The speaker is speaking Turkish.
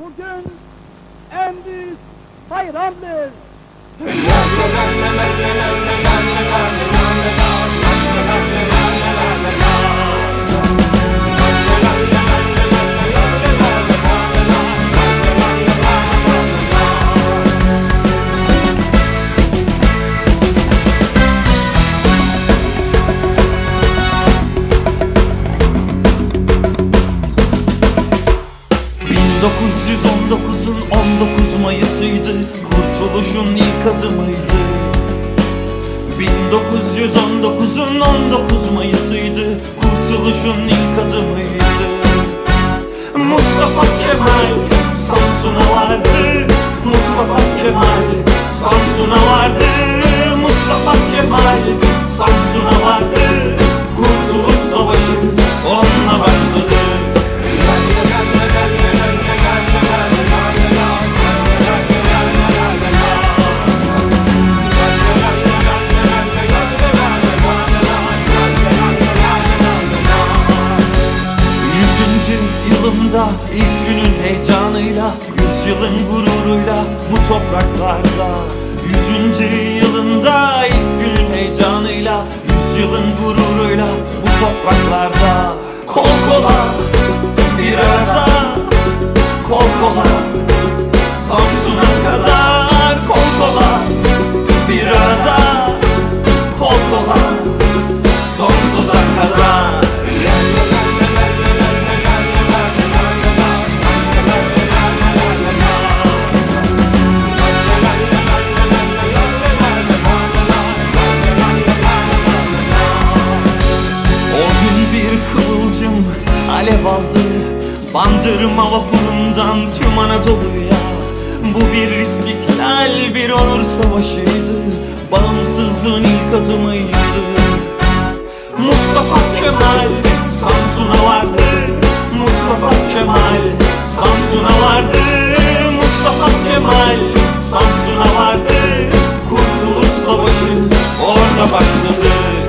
Bugün en büyük bayramdır. ...1919'un 19 Mayıs'ıydı. Kurtuluşun ilk adımıydı. 1919'un 19 Mayıs'ıydı Yılında ilk günün heyecanıyla Yüzyılın gururuyla bu topraklarda. Yüzüncü yılında ilk günün heyecanıyla Yüzyılın gururuyla bu topraklarda. Kol kola bir arada. Kol kola Samsun'a kadar Bandırma vapundan tüm Anadolu'ya. Bu bir istiklal bir onur savaşıydı. Bağımsızlığın ilk adımıydı. Mustafa Kemal Samsun'a vardı. Mustafa Kemal Samsun'a vardı. Mustafa Kemal Samsun'a vardı. Kurtuluş Savaşı orada başladı.